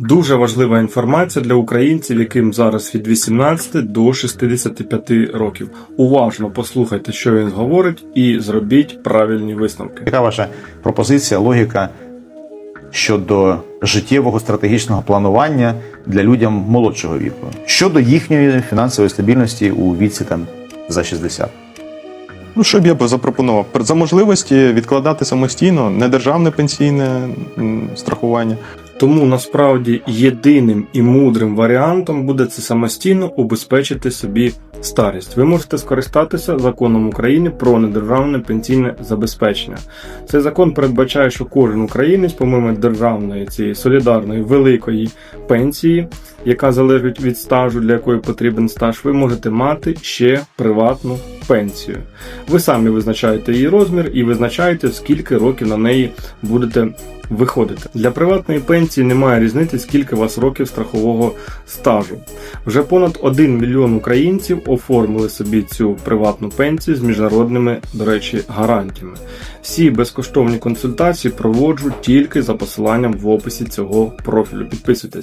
Дуже важлива інформація для українців, яким зараз від 18 до 65 років. Уважно послухайте, що він говорить, і зробіть правильні висновки. Яка ваша пропозиція, логіка щодо життєвого стратегічного планування для людям молодшого віку щодо їхньої фінансової стабільності у віці там за 60? Ну, що б я би запропонував? За можливості відкладати самостійно недержавне пенсійне страхування. Тому насправді єдиним і мудрим варіантом буде це самостійно убезпечити собі старість. Ви можете скористатися законом України про недержавне пенсійне забезпечення. Цей закон передбачає, що кожен українець, помимо державної цієї солідарної великої пенсії, яка залежить від стажу, для якої потрібен стаж, ви можете мати ще приватну пенсію. Ви самі визначаєте її розмір і визначаєте, скільки років на неї будете виходити. Для приватної пенсії немає різниці, скільки у вас років страхового стажу. Вже понад 1 мільйон українців оформили собі цю приватну пенсію з міжнародними, до речі, гарантіями. Всі безкоштовні консультації проводжу тільки за посиланням в описі цього профілю. Підписуйтесь.